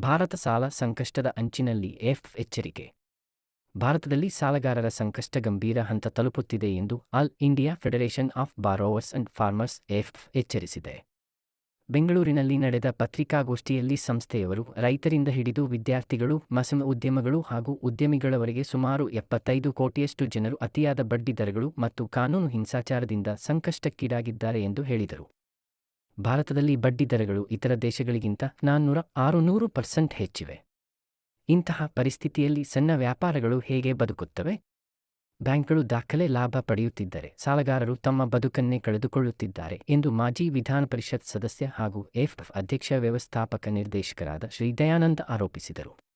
ಭಾರತ ಸಾಲ ಸಂಕಷ್ಟದ ಅಂಚಿನಲ್ಲಿ ಎಫ್ ಎಚ್ಚರಿಕೆ. ಭಾರತದಲ್ಲಿ ಸಾಲಗಾರರ ಸಂಕಷ್ಟ ಗಂಭೀರ ಹಂತ ತಲುಪುತ್ತಿದೆ ಎಂದು all India federation of borrowers and farmers F ಎಚ್ಚರಿಸಿದೆ. ಬೆಂಗಳೂರಿನಲ್ಲಿ ನಡೆದ ಪತ್ರಿಕಾಗೋಷ್ಠಿಯಲ್ಲಿ ಸಂಸ್ಥೆಯವರು ರೈತರಿಂದ ಹಿಡಿದು ವಿದ್ಯಾರ್ಥಿಗಳು, ಮಸಮ ಉದ್ಯಮಗಳು ಹಾಗೂ ಉದ್ಯಮಿಗಳವರೆಗೆ ಸುಮಾರು ಎಪ್ಪತ್ತೈದು ಕೋಟಿಯಷ್ಟು ಜನರು ಅತಿಯಾದ ಬಡ್ಡಿದರಗಳು ಮತ್ತು ಕಾನೂನು ಹಿಂಸಾಚಾರದಿಂದ ಸಂಕಷ್ಟಕ್ಕೀಡಾಗಿದ್ದಾರೆ ಎಂದು ಹೇಳಿದರು. ಭಾರತದಲ್ಲಿ ಬಡ್ಡಿದರಗಳು ಇತರ ದೇಶಗಳಿಗಿಂತ ನಾನ್ನೂರ ಆರುನೂರು ಪರ್ಸೆಂಟ್ ಹೆಚ್ಚಿವೆ. ಇಂತಹ ಪರಿಸ್ಥಿತಿಯಲ್ಲಿ ಸಣ್ಣ ವ್ಯಾಪಾರಗಳು ಹೇಗೆ ಬದುಕುತ್ತವೆ? ಬ್ಯಾಂಕ್ಗಳು ದಾಖಲೆ ಲಾಭ ಪಡೆಯುತ್ತಿದ್ದರೆ ಸಾಲಗಾರರು ತಮ್ಮ ಬದುಕನ್ನೇ ಕಳೆದುಕೊಳ್ಳುತ್ತಿದ್ದಾರೆ ಎಂದು ಮಾಜಿ ವಿಧಾನ ಪರಿಷತ್ ಸದಸ್ಯ ಹಾಗೂ ಎಫ್ ಅಧ್ಯಕ್ಷ ವ್ಯವಸ್ಥಾಪಕ ನಿರ್ದೇಶಕರಾದ ಶ್ರೀ ದಯಾನಂದ ಆರೋಪಿಸಿದರು.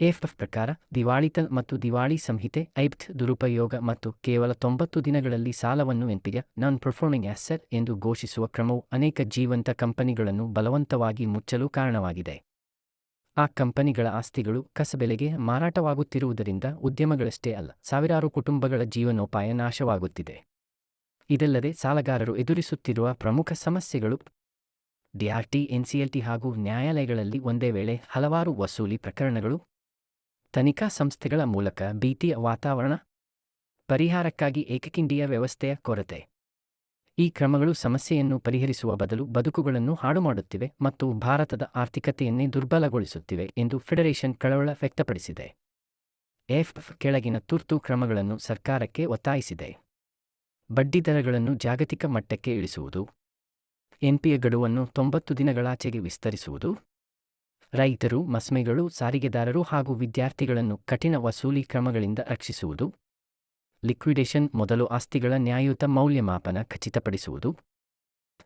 ಎಫ್ ಪ್ರಕಾರ ದಿವಾಳಿತ ಮತ್ತು ದಿವಾಳಿ ಸಂಹಿತೆ ಐಬ್ತ್ ದುರುಪಯೋಗ ಮತ್ತು ಕೇವಲ ತೊಂಬತ್ತು ದಿನಗಳಲ್ಲಿ ಸಾಲವನ್ನು ಎಂಪಿಯ ನಾನ್ ಪರ್ಫಾರ್ಮಿಂಗ್ ಆಸೆಟ್ ಎಂದು ಘೋಷಿಸುವ ಕ್ರಮವು ಅನೇಕ ಜೀವಂತ ಕಂಪನಿಗಳನ್ನು ಬಲವಂತವಾಗಿ ಮುಚ್ಚಲು ಕಾರಣವಾಗಿದೆ. ಆ ಕಂಪನಿಗಳ ಆಸ್ತಿಗಳು ಕಸಬೆಲೆಗೆ ಮಾರಾಟವಾಗುತ್ತಿರುವುದರಿಂದ ಉದ್ಯಮಗಳಷ್ಟೇ ಅಲ್ಲ, ಸಾವಿರಾರು ಕುಟುಂಬಗಳ ಜೀವನೋಪಾಯ ನಾಶವಾಗುತ್ತಿದೆ. ಇದಲ್ಲದೆ ಸಾಲಗಾರರು ಎದುರಿಸುತ್ತಿರುವ ಪ್ರಮುಖ ಸಮಸ್ಯೆಗಳು ಡಿಆರ್ಟಿ ಎನ್ಸಿಎಲ್ಟಿ ಹಾಗೂ ನ್ಯಾಯಾಲಯಗಳಲ್ಲಿ ಒಂದೇ ವೇಳೆ ಹಲವಾರು ವಸೂಲಿ ಪ್ರಕರಣಗಳು ತನಿಖಾ ಸಂಸ್ಥೆಗಳ ಮೂಲಕ ಭೀತಿಯ ವಾತಾವರಣ ಪರಿಹಾರಕ್ಕಾಗಿ ಏಕಕಿಂಡಿಯ ವ್ಯವಸ್ಥೆಯ ಕೊರತೆ. ಈ ಕ್ರಮಗಳು ಸಮಸ್ಯೆಯನ್ನು ಪರಿಹರಿಸುವ ಬದಲು ಬದುಕುಗಳನ್ನು ಹಾಳು ಮಾಡುತ್ತಿವೆ ಮತ್ತು ಭಾರತದ ಆರ್ಥಿಕತೆಯನ್ನೇ ದುರ್ಬಲಗೊಳಿಸುತ್ತಿವೆ ಎಂದು ಫೆಡರೇಷನ್ ಕಳವಳ ವ್ಯಕ್ತಪಡಿಸಿದೆ. ಎಫ್ ಕೆಳಗಿನ ತುರ್ತು ಕ್ರಮಗಳನ್ನು ಸರ್ಕಾರಕ್ಕೆ ಒತ್ತಾಯಿಸಿದೆ. ಬಡ್ಡಿದರಗಳನ್ನು ಜಾಗತಿಕ ಮಟ್ಟಕ್ಕೆ ಇಳಿಸುವುದು. ಎನ್ಪಿಎ ಗಡುವನ್ನು ತೊಂಬತ್ತು ದಿನಗಳಾಚೆಗೆ ವಿಸ್ತರಿಸುವುದು. ರೈತರು, ಮಸ್ಮೆಗಳು, ಸಾರಿಗೆದಾರರು ಹಾಗೂ ವಿದ್ಯಾರ್ಥಿಗಳನ್ನು ಕಠಿಣ ವಸೂಲಿ ಕ್ರಮಗಳಿಂದ ರಕ್ಷಿಸುವುದು. ಲಿಕ್ವಿಡೇಷನ್ ಮೊದಲು ಆಸ್ತಿಗಳ ನ್ಯಾಯಯುತ ಮೌಲ್ಯಮಾಪನ ಖಚಿತಪಡಿಸುವುದು.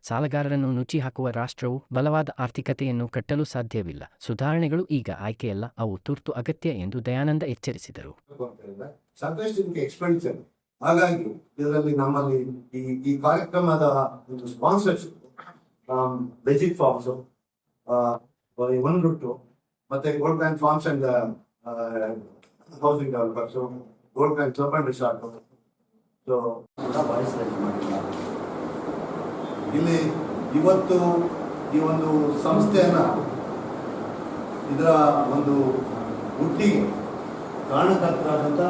ಸಾಲಗಾರರನ್ನು ನುಚ್ಚಿಹಾಕುವ ರಾಷ್ಟ್ರವು ಬಲವಾದ ಆರ್ಥಿಕತೆಯನ್ನು ಕಟ್ಟಲು ಸಾಧ್ಯವಿಲ್ಲ. ಸುಧಾರಣೆಗಳು ಈಗ ಆಯ್ಕೆಯಲ್ಲ, ಅವು ತುರ್ತು ಅಗತ್ಯ ಎಂದು ದಯಾನಂದ ಎಚ್ಚರಿಸಿದರು. ಹಾಗಾಗಿ ಇದರಲ್ಲಿ ನಮ್ಮಲ್ಲಿ ಈ ಕಾರ್ಯಕ್ರಮದ ಒಂದು ಸ್ಪಾನ್ಸರ್ಶಿಪ್ ಫಾರ್ಮ್ಸ್ ಒನ್ ರೂಟು ಮತ್ತೆ gold bank farms and housing developers gold bank surf and resort so ಇಲ್ಲಿ ಇವತ್ತು ಈ ಒಂದು ಸಂಸ್ಥೆಯನ್ನ ಇದರ ಒಂದು ಹುಟ್ಟಿಗೆ ಕಾರಣಕರ್ತರಾದಂಥ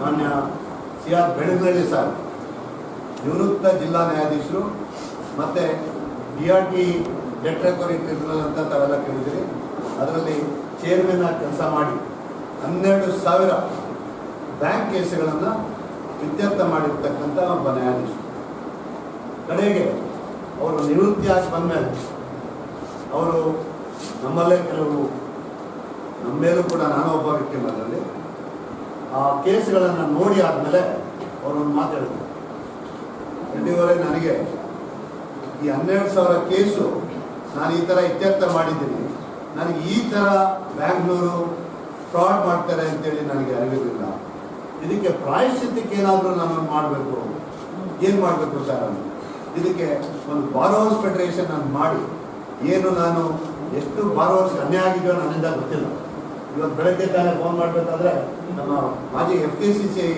ಮಾನ್ಯ ಸಿ ಆರ್ ಬೆಳಗಳ್ಳಿ ಸರ್, ನಿವೃತ್ತ ಜಿಲ್ಲಾ ನ್ಯಾಯಾಧೀಶರು ಮತ್ತೆ D R T debt recovery tribunal ಅಂತ ತಾವೆಲ್ಲ ಕೇಳಿದಿರಿ ಅದರಲ್ಲಿ ಚೇರ್ಮನ್ ಆಗಿ ಕೆಲಸ ಮಾಡಿ ಹನ್ನೆರಡು ಸಾವಿರ ಬ್ಯಾಂಕ್ ಕೇಸುಗಳನ್ನು ಇತ್ಯರ್ಥ ಮಾಡಿರ್ತಕ್ಕಂಥ ಒಬ್ಬ ನ್ಯಾಯಾಧೀಶರು. ಕಡೆಗೆ ಅವರು ನಿವೃತ್ತಿಯಾಗಿ ಬಂದಮೇಲೆ ಅವರು ನಮ್ಮಲ್ಲೇ ಕೆಲವು ನಮ್ಮ ಮೇಲೂ ಕೂಡ ನಾನು ಒಬ್ಬ ವ್ಯಕ್ತಿ ಅದರಲ್ಲಿ. ಆ ಕೇಸ್ಗಳನ್ನು ನೋಡಿ ಆದಮೇಲೆ ಅವರೊಂದು ಮಾತಾಡಿದ್ರು ಇಲ್ಲಿವರೆಗೆ ನನಗೆ ಈ ಹನ್ನೆರಡು ಸಾವಿರ ಕೇಸು ನಾನು ಈ ಥರ ಇತ್ಯರ್ಥ ಮಾಡಿದ್ದೀನಿ. ನನಗೆ ಈ ಥರ ಬ್ಯಾಂಗ್ಳೂರು ಫ್ರಾಡ್ ಮಾಡ್ತಾರೆ ಅಂತೇಳಿ ನನಗೆ ಅರಿವಿರಲಿಲ್ಲ. ಇದಕ್ಕೆ ಪ್ರಾಯಶ್ಚಿತ್ತಕ್ಕೆ ಏನಾದರೂ ನಾನು ಮಾಡಬೇಕು. ಏನು ಮಾಡಬೇಕು ಸರ್ ಅಂತ ಇದಕ್ಕೆ ಒಂದು ಬಾರೋವರ್ಸ್ ಫೆಡರೇಷನ್ ನಾನು ಮಾಡಿ. ಏನು ನಾನು ಎಷ್ಟು ಬಾರೋವರ್ಸ್ ಅನ್ಯಾಯ ಆಗಿದೆಯೋ ನನ್ನಿಂದ ಗೊತ್ತಿಲ್ಲ. ಇವತ್ತು ಬೆಳಗ್ಗೆ ತಾನೇ ಫೋನ್ ಮಾಡಬೇಕಾದ್ರೆ ನಮ್ಮ ಮಾಜಿ F K C C I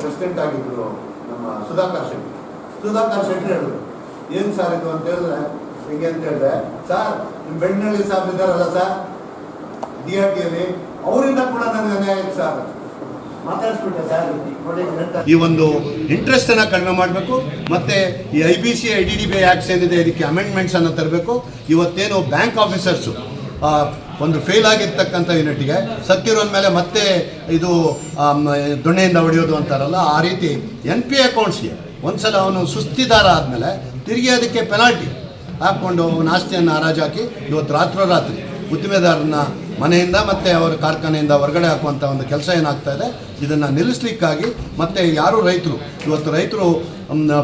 president ಆಗಿದ್ದರು ನಮ್ಮ ಸುಧಾಕರ್ ಶೆಟ್ಟಿ. ಸುಧಾಕರ್ ಶೆಟ್ಟಿ ಹೇಳಿದ್ರು, ಏನು ಸರ್ ಇದು? ಅಂತ ಹೇಳಿದ್ರೆ ಹಿಂಗೆ ಅಂತ ಹೇಳಿದ್ರೆ ಸರ್ ನಿಮ್ಮ ಬೆಣ್ಣಳ್ಳಿ ಸಾಬ್ ಇದ್ದಾರಲ್ಲ ಸರ್? ಡಿ ಆರ್ ಅವರಿಂದ ಕೂಡ ನನಗೆ ಅನ್ಯಾಯ ಆಯ್ತು ಸರ್. ಈ ಒಂದು ಇಂಟ್ರೆಸ್ಟ್ ಅನ್ನ ಕಡಿಮೆ ಮಾಡಬೇಕು. ಮತ್ತೆ ಈ I B C I D D B acts ಏನಿದೆ, ಇದಕ್ಕೆ ಅಮೆಂಡ್ಮೆಂಟ್ಸ್ ಅನ್ನು ತರಬೇಕು. ಇವತ್ತೇನು ಬ್ಯಾಂಕ್ ಆಫೀಸರ್ಸು ಒಂದು ಫೇಲ್ ಆಗಿರ್ತಕ್ಕಂಥ ಯೂನಿಟ್ಗೆ ಸತ್ತಿರೋದ ಮೇಲೆ ಮತ್ತೆ ಇದು ದೊಣ್ಣೆಯಿಂದ ಹೊಡೆಯೋದು ಅಂತಾರಲ್ಲ, ಆ ರೀತಿ ಎನ್ ಪಿ ಅಕೌಂಟ್ಸ್ಗೆ ಒಂದ್ಸಲ ಅವನು ಸುಸ್ತಿದಾರ ಆದಮೇಲೆ ತಿರುಗಿ ಅದಕ್ಕೆ ಪೆನಾಲ್ಟಿ ಹಾಕ್ಕೊಂಡು ಅವನ ಆಸ್ತಿಯನ್ನು ಹರಾಜಾಕಿ ಇವತ್ತು ರಾತ್ರೋರಾತ್ರಿ ಉದ್ದಿಮೆದಾರನ ಮನೆಯಿಂದ ಮತ್ತು ಅವರ ಕಾರ್ಖಾನೆಯಿಂದ ಹೊರಗಡೆ ಹಾಕುವಂಥ ಒಂದು ಕೆಲಸ ಏನಾಗ್ತಾ ಇದೆ, ಇದನ್ನು ನಿಲ್ಲಿಸ್ಲಿಕ್ಕಾಗಿ ಮತ್ತು ಯಾರು ರೈತರು, ಇವತ್ತು ರೈತರು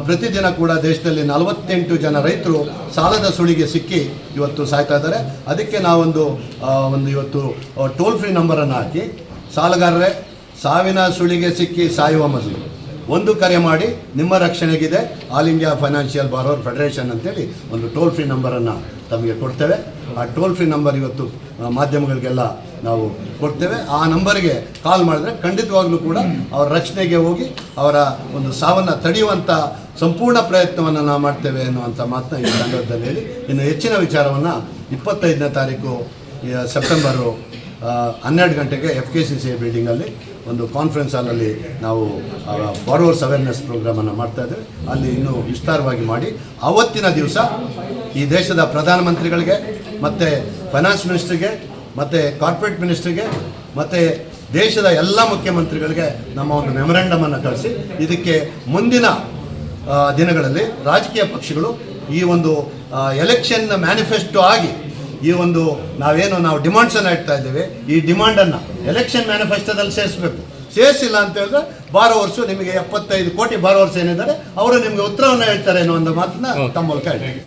ಪ್ರತಿದಿನ ಕೂಡ ದೇಶದಲ್ಲಿ ನಲವತ್ತೆಂಟು ಜನ ರೈತರು ಸಾಲದ ಸುಳಿಗೆ ಸಿಕ್ಕಿ ಇವತ್ತು ಸಾಯ್ತಾ ಇದ್ದಾರೆ. ಅದಕ್ಕೆ ನಾವೊಂದು ಒಂದು ಇವತ್ತು ಟೋಲ್ ಫ್ರೀ ನಂಬರನ್ನು ಹಾಕಿ, ಸಾಲಗಾರರೇ, ಸಾವಿನ ಸುಳಿಗೆ ಸಿಕ್ಕಿ ಸಾಯುವ ಮೊದಲು ಒಂದು ಕರೆ ಮಾಡಿ ನಿಮ್ಮ ರಕ್ಷಣೆಗಿದೆ. All India financial borrower federation ಅಂತೇಳಿ ಒಂದು ಟೋಲ್ ಫ್ರೀ ನಂಬರನ್ನು ತಮಗೆ ಕೊಡ್ತೇವೆ. ಆ ಟೋಲ್ ಫ್ರೀ ನಂಬರ್ ಇವತ್ತು ಮಾಧ್ಯಮಗಳಿಗೆಲ್ಲ ನಾವು ಕೊಡ್ತೇವೆ. ಆ ನಂಬರ್ಗೆ ಕಾಲ್ ಮಾಡಿದ್ರೆ ಖಂಡಿತವಾಗ್ಲೂ ಕೂಡ ಅವರ ರಕ್ಷಣೆಗೆ ಹೋಗಿ ಅವರ ಒಂದು ಸಾವನ್ನು ತಡೆಯುವಂಥ ಸಂಪೂರ್ಣ ಪ್ರಯತ್ನವನ್ನು ನಾವು ಮಾಡ್ತೇವೆ ಅನ್ನುವಂಥ ಮಾತನ್ನ ಈ ಸಂದರ್ಭದಲ್ಲಿ ಹೇಳಿ. ಇನ್ನು ಹೆಚ್ಚಿನ ವಿಚಾರವನ್ನು ಇಪ್ಪತ್ತೈದನೇ ತಾರೀಕು ಸೆಪ್ಟೆಂಬರು ಹನ್ನೆರಡು ಗಂಟೆಗೆ ಎಫ್ ಕೆ ಸಿ ಸಿ ಬಿಲ್ಡಿಂಗಲ್ಲಿ ಒಂದು ಕಾನ್ಫರೆನ್ಸ್ ಹಾಲಲ್ಲಿ ನಾವು ಬಾರೋರ್ಸ್ ಅವೇರ್ನೆಸ್ ಪ್ರೋಗ್ರಾಮನ್ನು ಮಾಡ್ತಾ ಇದ್ದೇವೆ. ಅಲ್ಲಿ ಇನ್ನೂ ವಿಸ್ತಾರವಾಗಿ ಮಾಡಿ. ಅವತ್ತಿನ ದಿವಸ ಈ ದೇಶದ ಪ್ರಧಾನಮಂತ್ರಿಗಳಿಗೆ, ಮತ್ತು ಫೈನಾನ್ಸ್ ಮಿನಿಸ್ಟ್ರಿಗೆ ಮತ್ತು ಕಾರ್ಪೊರೇಟ್ ಮಿನಿಸ್ಟ್ರಿಗೆ ಮತ್ತು ದೇಶದ ಎಲ್ಲ ಮುಖ್ಯಮಂತ್ರಿಗಳಿಗೆ ನಮ್ಮ ಒಂದು ಮೆಮೊರೆಂಡಮನ್ನು ಕಳಿಸಿ, ಇದಕ್ಕೆ ಮುಂದಿನ ದಿನಗಳಲ್ಲಿ ರಾಜಕೀಯ ಪಕ್ಷಗಳು ಈ ಒಂದು ಎಲೆಕ್ಷನ್ ಮ್ಯಾನಿಫೆಸ್ಟೋ ಆಗಿ ಈ ಒಂದು ನಾವೇನು ನಾವು ಡಿಮಾಂಡ್ಸನ್ನು ಇಡ್ತಾ ಇದ್ದೇವೆ ಈ ಡಿಮಾಂಡನ್ನು ಎಲೆಕ್ಷನ್ ಮ್ಯಾನಿಫೆಸ್ಟೋದಲ್ಲಿ ಸೇರಿಸಬೇಕು. ಸೇರಿಸಿಲ್ಲ ಅಂತ ಹೇಳಿದ್ರೆ ವರ್ಷ ನಿಮಗೆ ಎಪ್ಪತ್ತೈದು ಕೋಟಿ ಬಾರೋವರ್ಸ್ ಏನಿದ್ದಾರೆ ಅವರು ನಿಮಗೆ ಉತ್ತರವನ್ನು ಹೇಳ್ತಾರೆ ಅನ್ನೋ ಒಂದು ಮಾತನ್ನ ತಮ್ಮ ಮೂಲಕ ಹೇಳ್ತೀನಿ